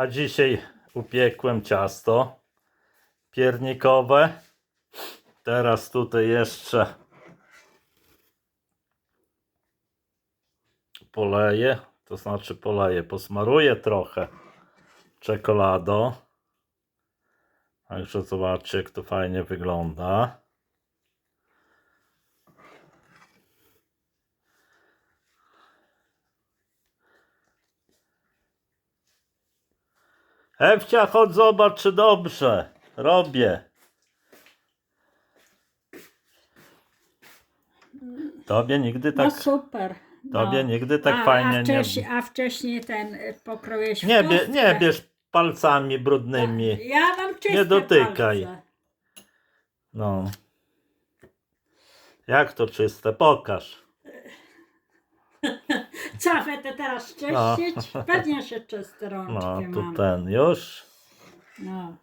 A dzisiaj upiekłem ciasto piernikowe. Teraz tutaj jeszcze poleję, to znaczy poleję, posmaruję trochę czekoladą. Także zobaczcie, jak to fajnie wygląda. Ewcia, chodź zobacz, czy dobrze. Robię. Tobie nigdy tak, No super. tobie nigdy tak a, fajnie a nie wcześniej, A wcześniej ten y, pokroiłeś Nie, bie, nie bierz palcami brudnymi. Ja mam czyste Nie dotykaj. palce. No. Jak to czyste? Pokaż. Cofę to teraz czyścić? Pewnie, że czyste rączki No, tu mam. ten już. No.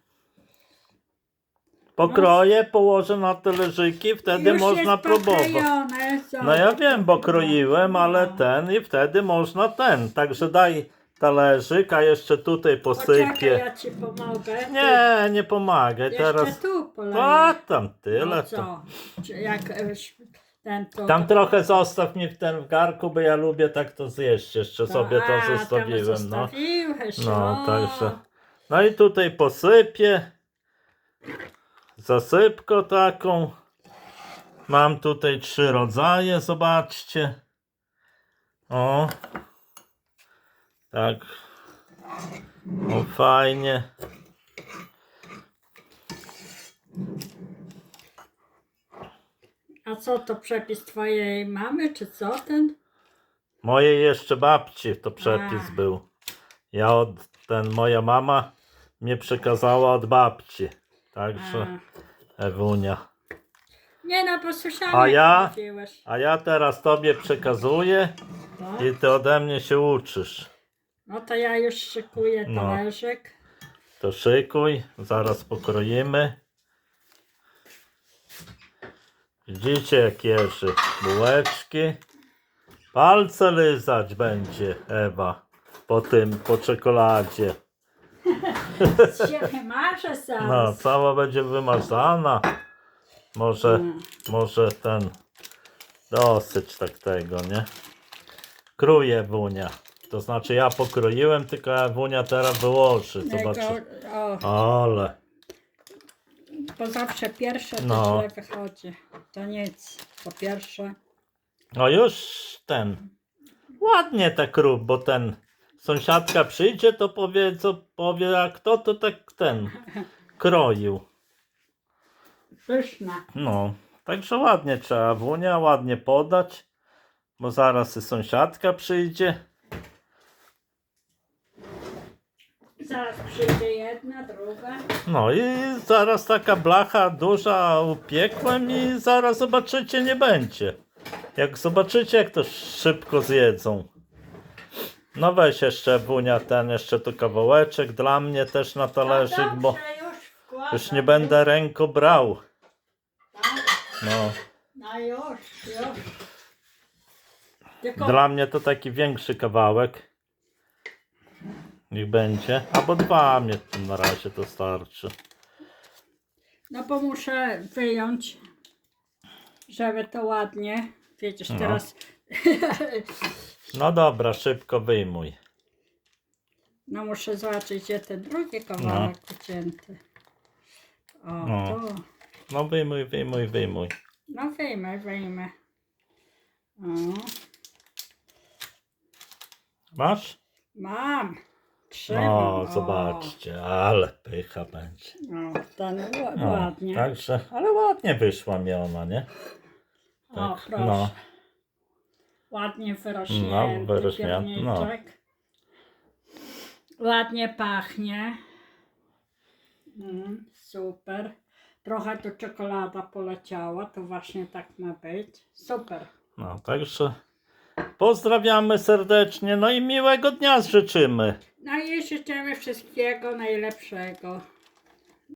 Pokroję, położę na talerzyki, wtedy Już można jest próbować. pokrojone, No ja zobacz. wiem, bo kroiłem, ale No. ten i wtedy można ten. Także daj talerzyk, a jeszcze tutaj Poczekaj, posypię. ja ci pomogę. Nie, nie pomagaj. Jeszcze Teraz. tu poleję. A tam tyle. No To. co? Czy Jak e, ś- ten to... Tam trochę zostaw mi w ten w garku, bo ja lubię tak to zjeść. Jeszcze sobie a, to tam zostawiłem. No. No, także. No i tutaj posypię. Zasypko taką. Mam tutaj trzy rodzaje, zobaczcie. O. Tak. O, fajnie. A co to przepis twojej mamy, czy co ten? Mojej jeszcze babci to przepis A. był. Ja od ten moja mama mnie przekazała od babci. Także. Ewunia. Nie no, bo słyszałam, A jak ja? mówiłeś. A ja teraz tobie przekazuję Tak? i ty ode mnie się uczysz. No to ja już szykuję No. talerzyk. To szykuj, zaraz pokroimy. Widzicie jak jeży bułeczki. Palce lizać będzie Ewa po tym, po czekoladzie. Marzę No, cała będzie wymazana. Może, Mm. może ten dosyć tak tego, nie? Kruję Wunia. To znaczy ja pokroiłem, tylko Wunia teraz wyłoży. Zobaczy. O, Ale. Bo zawsze pierwsze to No. źle wychodzi. To nic. Po pierwsze. No już ten. Ładnie tak rób, bo ten sąsiadka przyjdzie, to powie, co powie, a kto to tak ten kroił. Pyszne. No, także ładnie trzeba wunia, ładnie podać, bo zaraz i sąsiadka przyjdzie. Jedna, druga. No i zaraz taka blacha duża upiekłem i zaraz zobaczycie nie będzie. Jak zobaczycie jak to szybko zjedzą. No weź jeszcze wunia ten, jeszcze tu kawałeczek dla mnie też na talerzyk, bo dobrze, już wkładam. już nie będę ręką brał. No, No już, już. Tylko dla mnie to taki większy kawałek. Niech będzie. Albo dwa mnie tu na razie to starczy. No bo muszę wyjąć, żeby to ładnie. Widzisz, No. teraz. No dobra, szybko wyjmuj. No muszę zobaczyć, gdzie ten drugi kawałek ucięty. O, No. tu. No wyjmuj, wyjmuj, wyjmuj. No wyjmę, wyjmę. O, Masz? mam. Trzymam. No, o. zobaczcie, ale pycha będzie. Ten No, ładnie. Także, ale ładnie wyszła mi ona, nie? o, tak, proszę. no. Ładnie wyrośnięty No, wyrośnięty, no. pierniczek. Ładnie pachnie. Mm, super. Trochę tu czekolada poleciała, to właśnie tak ma być. Super. No, także pozdrawiamy serdecznie, no i miłego dnia życzymy. No i życzymy wszystkiego najlepszego.